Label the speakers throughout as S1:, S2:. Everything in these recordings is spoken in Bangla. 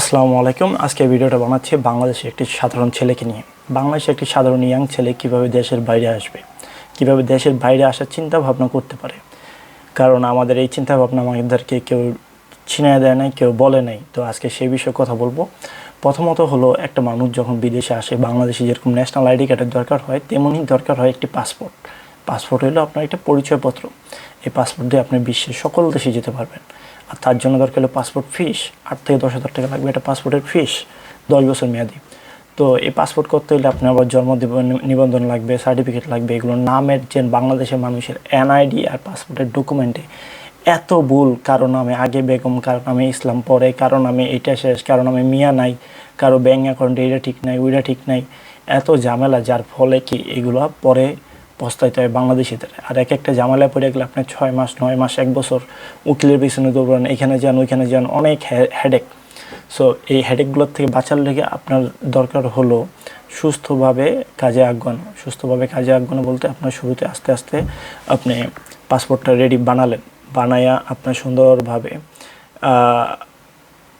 S1: আসসালামু আলাইকুম। আজকে ভিডিওটা বানাচ্ছি বাংলাদেশের একটি সাধারণ ছেলেকে নিয়ে। বাংলাদেশের একটি সাধারণ ইয়াং ছেলে কীভাবে দেশের বাইরে আসবে, কীভাবে দেশের বাইরে আসার চিন্তা ভাবনা করতে পারে। কারণ আমাদের এই চিন্তা ভাবনা আমাদেরকে কেউ ছিনিয়ে দেয় নাই, কেউ বলে নাই। তো আজকে সেই বিষয়ে কথা বলব। প্রথমত হলো, একটা মানুষ যখন বিদেশে আসে, বাংলাদেশে যেরকম ন্যাশনাল আইডি কার্ডের দরকার হয়, তেমনই দরকার হয় একটি পাসপোর্ট পাসপোর্ট হলো আপনার একটা পরিচয়পত্র। এই পাসপোর্ট দিয়ে আপনি বিশ্বের সকল দেশে যেতে পারবেন। আর তার জন্য দরকার হলো পাসপোর্ট ফিস, আট থেকে দশ হাজার টাকা লাগবে এটা পাসপোর্টের ফিস, দশ বছর মেয়াদি। তো এই পাসপোর্ট করতে হলে আপনার আবার জন্ম নিবন্ধন লাগবে, সার্টিফিকেট লাগবে, এগুলো নামের যে বাংলাদেশের মানুষের এনআইডি আর পাসপোর্টের ডকুমেন্টে এত ভুল, কারও নামে আগে বেগম, কারও নামে ইসলাম পরে, কারও নামে এটা শেষ, কারও নামে মিয়া নাই, কারও ব্যাঙ্ক অ্যাকাউন্টে এটা ঠিক নাই, ওইটা ঠিক নাই। এত ঝামেলা, যার ফলে কি এগুলো পরে পস্তাইতে হয় বাংলাদেশিদের আর এক একটা ঝামেলায় পড়ে গেলে আপনার ছয় মাস, নয় মাস, এক বছর উকিলের পিছনে দৌড়ান, এখানে যান, ওইখানে যান, অনেক হেডেক সো এই হেডেকগুলোর থেকে বাঁচার লেগে আপনার দরকার হলো সুস্থভাবে কাজে আগানো সুস্থভাবে কাজে আগানো বলতে আপনার শুরুতে আস্তে আস্তে আপনি পাসপোর্টটা রেডি বানালেন। বানায়া আপনার সুন্দরভাবে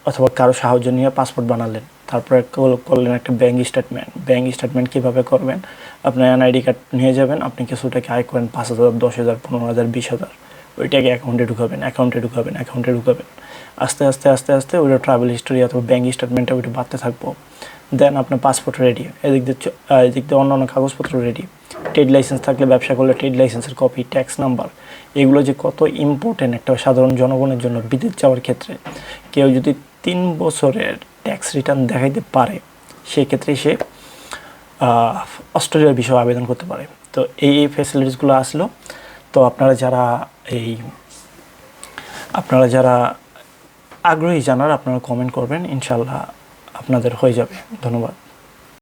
S1: অথবা কারও সাহায্য নিয়ে পাসপোর্ট বানালেন। তারপরে করলেন একটা ব্যাঙ্ক স্টেটমেন্ট ব্যাঙ্ক স্টেটমেন্ট কীভাবে করবেন? আপনার এনআইডি কার্ড নিয়ে যাবেন, আপনি কিছু টাকা আয় করেন পাঁচ হাজার, দশ হাজার, পনেরো হাজার, বিশ হাজার। ওইটাকে অ্যাকাউন্টে ঢুকাবেন অ্যাকাউন্টে ঢুকাবেন অ্যাকাউন্টে ঢুকাবেন। আস্তে আস্তে আস্তে আস্তে ওইটা ট্রাভেল হিস্টোরি অথবা ব্যাঙ্ক স্টেটমেন্টটা ওইটা বাড়তে থাকব। দেন আপনার পাসপোর্ট রেডি এদিক দিয়ে এদিক দিয়ে অন্য অন্য কাগজপত্র রেডি ট্রেড লাইসেন্স থাকলে ব্যবসা করলে ট্রেড লাইসেন্সের কপি ট্যাক্স নাম্বার এগুলো যে কত ইম্পর্টেন্ট একটা সাধারণ জনগণের জন্য বিদেশ যাওয়ার ক্ষেত্রে। কেউ যদি তিন বছরের ট্যাক্স রিটার্ন দেখাইতে পারে, সেক্ষেত্রে সে অস্ট্রেলিয়ার বিষয়ে আবেদন করতে পারে। তো এই এই ফ্যাসিলিটিসগুলো আসলো। তো আপনারা যারা এই, আপনারা যারা আগ্রহী জানার, আপনারা কমেন্ট করবেন। ইনশাল্লাহ আপনাদের হয়ে যাবে। ধন্যবাদ।